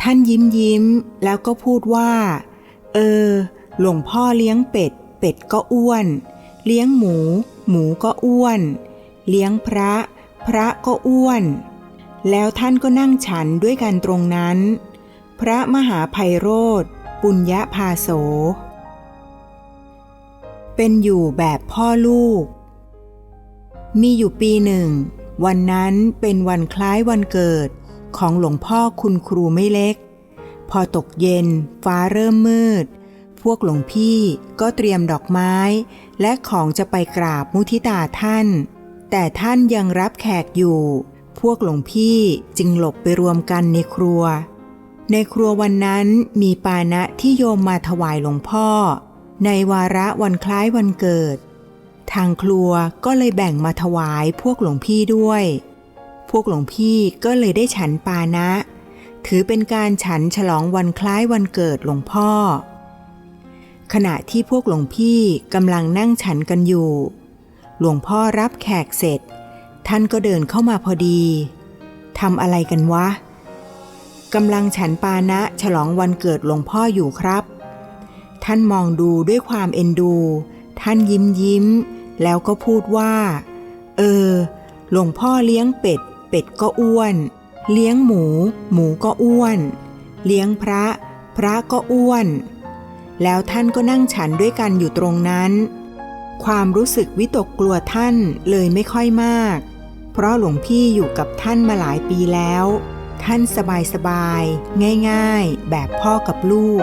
ท่านยิ้มยิ้มแล้วก็พูดว่า เออ หลวงพ่อเลี้ยงเป็ด เป็ดก็อ้วน เลี้ยงหมู หมูก็อ้วน เลี้ยงพระ พระก็อ้วน แล้วท่านก็นั่งฉันด้วยกันตรงนั้น พระมหาไพโรธปุญญพาโส เป็นอยู่แบบพ่อลูก มีอยู่ปีหนึ่ง วันนั้นเป็นวันคล้ายวันเกิด ของหลวงพ่อคุณครูไม่เล็ก พอตกเย็น ฟ้าเริ่มมืด พวกหลวงพี่ก็เตรียมดอกไม้ และของจะไปกราบมุทิตาท่าน แต่ท่านยังรับแขกอยู่ พวกหลวงพี่จึงหลบไปรวมกันในครัว ในครัววันนั้นมีปานะที่โยมมาถวายหลวงพ่อ ในวาระวันคล้ายวันเกิด ทางครัวก็เลยแบ่งมาถวายพวกหลวงพี่ด้วย พวกหลวงพี่ก็เลยได้ฉันปานะ ถือเป็นการฉันฉลองวันคล้ายวันเกิดหลวงพ่อ ขณะที่พวกหลวงพี่กำลังนั่งฉันกันอยู่ หลวงพ่อรับแขกเสร็จ ท่านก็เดินเข้ามาพอดีทำอะไรกันวะกำลังฉันปานะฉลองวันเกิดหลวงพ่ออยู่ครับ ท่านมองดูด้วยความเอ็นดู ท่านยิ้มยิ้ม แล้วก็พูดว่า เออ หลวงพ่อเลี้ยงเป็ด เป็ดก็อ้วน เลี้ยงหมู หมูก็อ้วน เลี้ยงพระ พระก็อ้วน แล้วท่านก็นั่งฉันด้วยกันอยู่ตรงนั้น ความรู้สึกวิตกกลัวท่านเลยไม่ค่อยมาก เพราะหลวงพี่อยู่กับท่านมาหลายปีแล้ว ท่านสบายสบายๆง่าย ๆ แบบพ่อกับลูก